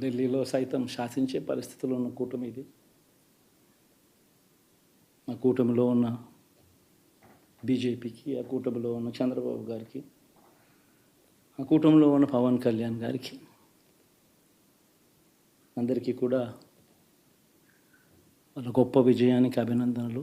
ఢిల్లీలో సైతం శాసించే పరిస్థితులు ఉన్న కూటమి ఇది. ఆ కూటమిలో ఉన్న బీజేపీకి ఆ కూటమిలో ఉన్న చంద్రబాబు గారికి ఆ కూటమిలో ఉన్న పవన్ కళ్యాణ్ గారికి అందరికీ కూడా వాళ్ళ గొప్ప విజయానికి అభినందనలు.